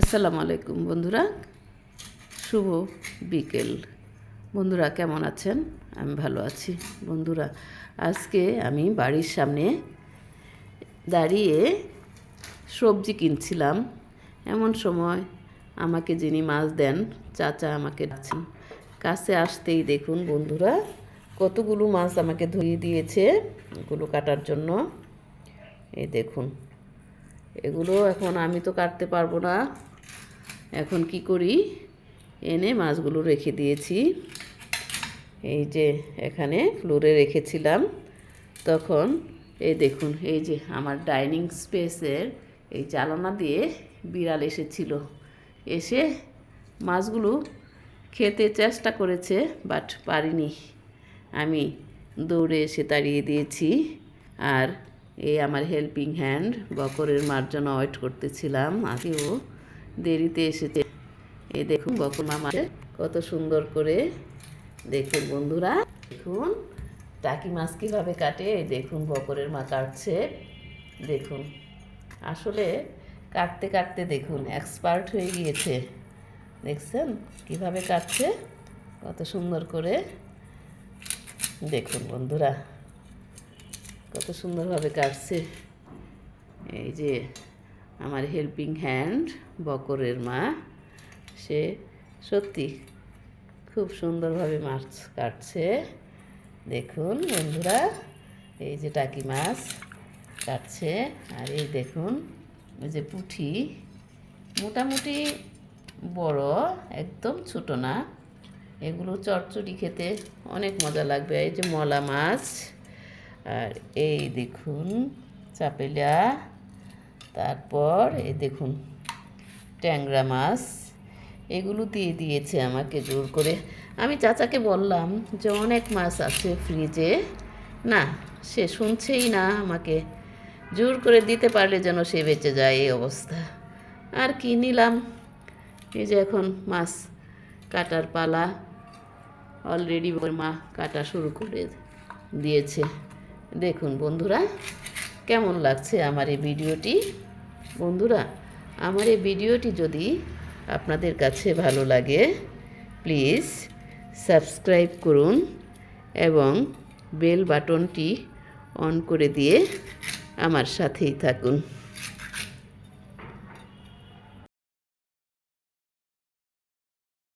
আসসালামু আলাইকুম বন্ধুরা। শুভ বিকেল। বন্ধুরা, কেমন আছেন? আমি ভালো আছি। বন্ধুরা, আজকে আমি বাড়ির সামনে দাঁড়িয়ে সবজি কিনছিলাম। এমন সময় আমাকে যিনি মাছ দেন, চাচা আমাকে ডাকছেন। কাছে আসতেই দেখুন বন্ধুরা, কতগুলো মাছ আমাকে ধরিয়ে দিয়েছে এগুলো কাটার জন্য। এই দেখুন এগুলো এখন আমি তো কাটতে পারব না। এখন কি করি? এনে মাছগুলো রেখে দিয়েছি। এই যে এখানে ফ্লোরে রেখেছিলাম। তখন এই দেখুন, এই যে আমার ডাইনিং স্পেসের এই চালনা দিয়ে বিড়াল এসেছিল। এসে মাছগুলো খেতে চেষ্টা করেছে, বাট পারিনি। আমি দৌড়ে এসে তাড়িয়ে দিয়েছি। আর এই আমার হেল্পিং হ্যান্ড বকরের মার জন্য ওয়েট করতেছিলাম, আগেও দেরিতে এসেছে। এই দেখুন, বকর মামা কত সুন্দর করে, দেখুন বন্ধুরা, দেখুন, টাকি মাছ কীভাবে কাটে, এই দেখুন বকরের মা কাটছে, দেখুন। আসলে কাটতে কাটতে দেখুন এক্সপার্ট হয়ে গিয়েছে। দেখছেন কীভাবে কাটছে, কত সুন্দর করে, দেখুন বন্ধুরা। কত সুন্দরভাবে কাটছে। এই যে আমার হেল্পিং হ্যান্ড বকরের মা, সে সত্যি খুব সুন্দরভাবে মাছ কাটছে। দেখুন বন্ধুরা, এই যে টাকি মাছ কাটছে, আর এই দেখুন ওই যে পুঁঠি, মোটামুটি বড়, একদম ছোট না। এগুলো চচ্চড়ি খেতে অনেক মজা লাগবে। এই যে মলা মাছ আর এই দেখুন, চাপেলা, তারপর এই দেখুন, ট্যাংরা মাছ, এগুলো দিয়ে দিয়েছে আমাকে জোর করে। আমি চাচাকে বললাম যে অনেক মাছ আছে ফ্রিজে। না, সে শুনছেই না আমাকে। জোর করে দিতে পারলে যেন সে বেঁচে যায় এই অবস্থা। আর কি নিলাম? এই যে এখন মাছ কাটার পালা। অলরেডি মা কাটা শুরু করে দিয়েছে। দেখুন বন্ধুরা, কেমন লাগছে আমার এই ভিডিওটি? বন্ধুরা, আমার এই ভিডিওটি যদি আপনাদের কাছে ভালো লাগে, প্লিজ সাবস্ক্রাইব করুন এবং বেল বাটনটি অন করে দিয়ে আমার সাথেই থাকুন।